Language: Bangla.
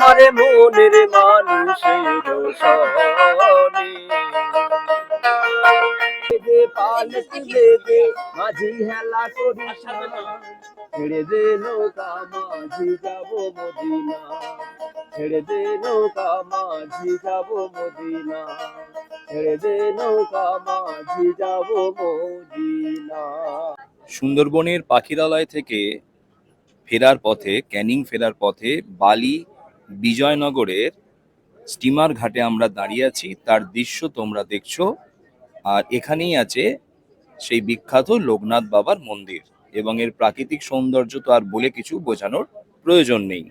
আমার মনের মানুষের হেলা দে যাব মদিনা। দে যাব সুন্দরবনের পাখিরালয় থেকে ফেরার পথে, ক্যানিং ফেরার পথে বালি বিজয়নগরের স্টিমার ঘাটে আমরা দাঁড়িয়ে আছি। তার দৃশ্য তোমরা দেখছ। আর এখানেই আছে সেই বিখ্যাত লোকনাথ বাবার মন্দির এবং এর প্রাকৃতিক সৌন্দর্য তো আর বলে কিছু বোঝানোর প্রয়োজন নেই।